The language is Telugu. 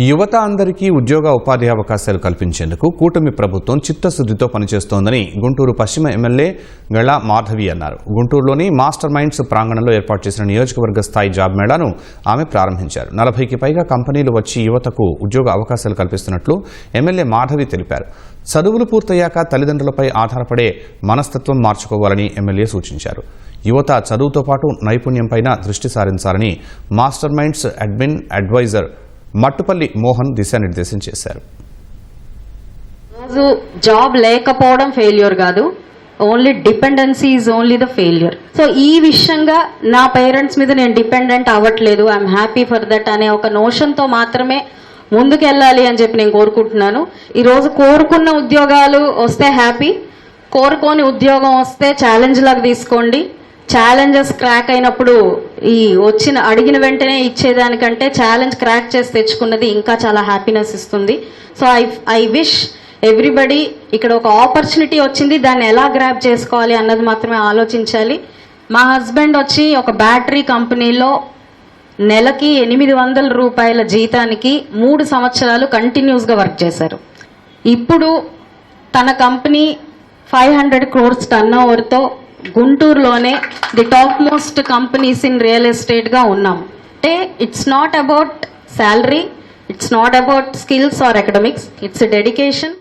యువత అందరికీ ఉద్యోగ ఉపాధి అవకాశాలు కల్పించేందుకు కూటమి ప్రభుత్వం చిత్తశుద్దితో పనిచేస్తోందని గుంటూరు పశ్చిమ ఎమ్మెల్యే గళ మాధవి అన్నారు. గుంటూరులోని మాస్టర్ మైండ్స్ ప్రాంగణంలో ఏర్పాటు చేసిన నియోజకవర్గ స్థాయి జాబ్ మేళాను ఆమె ప్రారంభించారు. నలభైకి పైగా కంపెనీలు వచ్చి యువతకు ఉద్యోగ అవకాశాలు కల్పిస్తున్నట్లు ఎమ్మెల్యే మాధవి తెలిపారు. చదువులు పూర్తయ్యాక తల్లిదండ్రులపై ఆధారపడే మనస్తత్వం మార్చుకోవాలని ఎమ్మెల్యే సూచించారు. యువత చదువుతో పాటు నైపుణ్యంపైన దృష్టి సారించాలని master minds admin advisor Mattupalli Mohan దిశానిర్దేశం చేశారు. రోజు జాబ్ లేకపోవడం ఫెయిల్యూర్ కాదు. Only dependency is only the failure so ఈ విషయంగా నా పేరెంట్స్ మీద నేను డిపెండెంట్ అవ్వట్లేదు. ఐఎమ్ హ్యాపీ ఫర్ దట్ అనే ఒక నోషన్తో మాత్రమే ముందుకెళ్ళాలి అని చెప్పి నేను కోరుకుంటున్నాను. ఈరోజు కోరుకున్న ఉద్యోగాలు వస్తే హ్యాపీ కోరుకోని ఉద్యోగం వస్తే ఛాలెంజ్ లాగా తీసుకోండి. ఛాలెంజెస్ క్రాక్ అయినప్పుడు ఈ వచ్చిన అడిగిన వెంటనే ఇచ్చేదానికంటే ఛాలెంజ్ క్రాక్ చేసి తెచ్చుకున్నది ఇంకా చాలా హ్యాపీనెస్ ఇస్తుంది. So I I wish everybody ఇక్కడ ఒక ఆపర్చునిటీ వచ్చింది. దాన్ని ఎలా గ్రాప్ చేసుకోవాలి అన్నది మాత్రమే ఆలోచించాలి. మా హస్బెండ్ వచ్చి ఒక బ్యాటరీ కంపెనీలో నెలకి ఎనిమిది వందల రూపాయల జీతానికి మూడు సంవత్సరాలు కంటిన్యూస్గా వర్క్ చేశారు. ఇప్పుడు తన company five hundred crores turn ఓవర్తో గుంటూరులోనే the top most companies in real ఎస్టేట్గా ఉన్నాం. అంటే it's not about salary it's not about skills or academics it's dedication